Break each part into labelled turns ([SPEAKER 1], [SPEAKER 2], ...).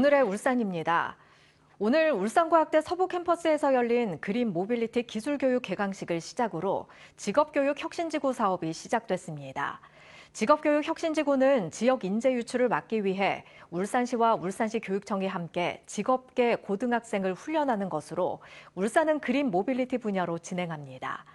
[SPEAKER 1] 오늘의 울산입니다. 오늘 울산과학대 서부 캠퍼스에서 열린 그린 모빌리티 기술교육 개강식을 시작으로 직업교육 혁신지구 사업이 시작됐습니다. 직업교육 혁신지구는 지역 인재 유출을 막기 위해 울산시와 울산시 교육청이 함께 직업계 고등학생을 훈련하는 것으로 울산은 그린 모빌리티 분야로 진행합니다.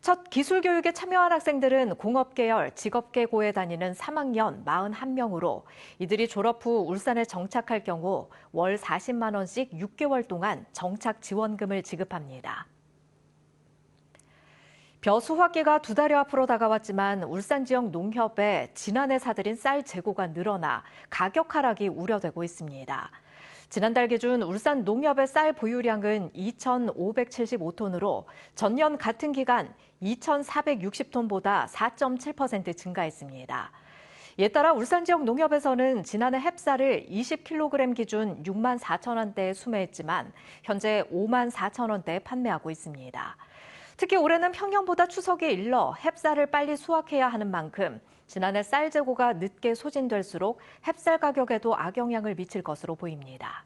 [SPEAKER 1] 첫 기술 교육에 참여한 학생들은 공업계열 직업계고에 다니는 3학년 41명으로 이들이 졸업 후 울산에 정착할 경우 월 40만 원씩 6개월 동안 정착 지원금을 지급합니다. 벼수확기가 두 달여 앞으로 다가왔지만 울산 지역 농협에 지난해 사들인 쌀 재고가 늘어나 가격 하락이 우려되고 있습니다. 지난달 기준 울산 농협의 쌀 보유량은 2,575톤으로 전년 같은 기간 2,460톤보다 4.7% 증가했습니다. 이에 따라 울산 지역 농협에서는 지난해 햅쌀을 20kg 기준 6만 4천 원대에 수매했지만 현재 5만 4천 원대에 판매하고 있습니다. 특히 올해는 평년보다 추석이 일러 햅쌀을 빨리 수확해야 하는 만큼 지난해 쌀 재고가 늦게 소진될수록 햅쌀 가격에도 악영향을 미칠 것으로 보입니다.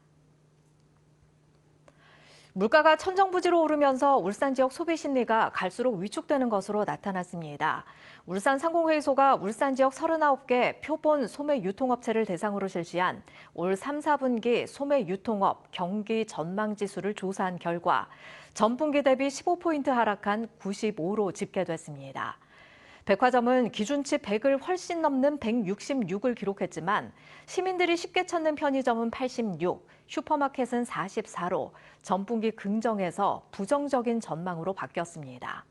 [SPEAKER 1] 물가가 천정부지로 오르면서 울산 지역 소비 심리가 갈수록 위축되는 것으로 나타났습니다. 울산 상공회의소가 울산 지역 39개 표본 소매 유통업체를 대상으로 실시한 올 3, 4분기 소매 유통업 경기 전망 지수를 조사한 결과 전분기 대비 15포인트 하락한 95로 집계됐습니다. 백화점은 기준치 100을 훨씬 넘는 166을 기록했지만 시민들이 쉽게 찾는 편의점은 86, 슈퍼마켓은 44로 전분기 긍정에서 부정적인 전망으로 바뀌었습니다.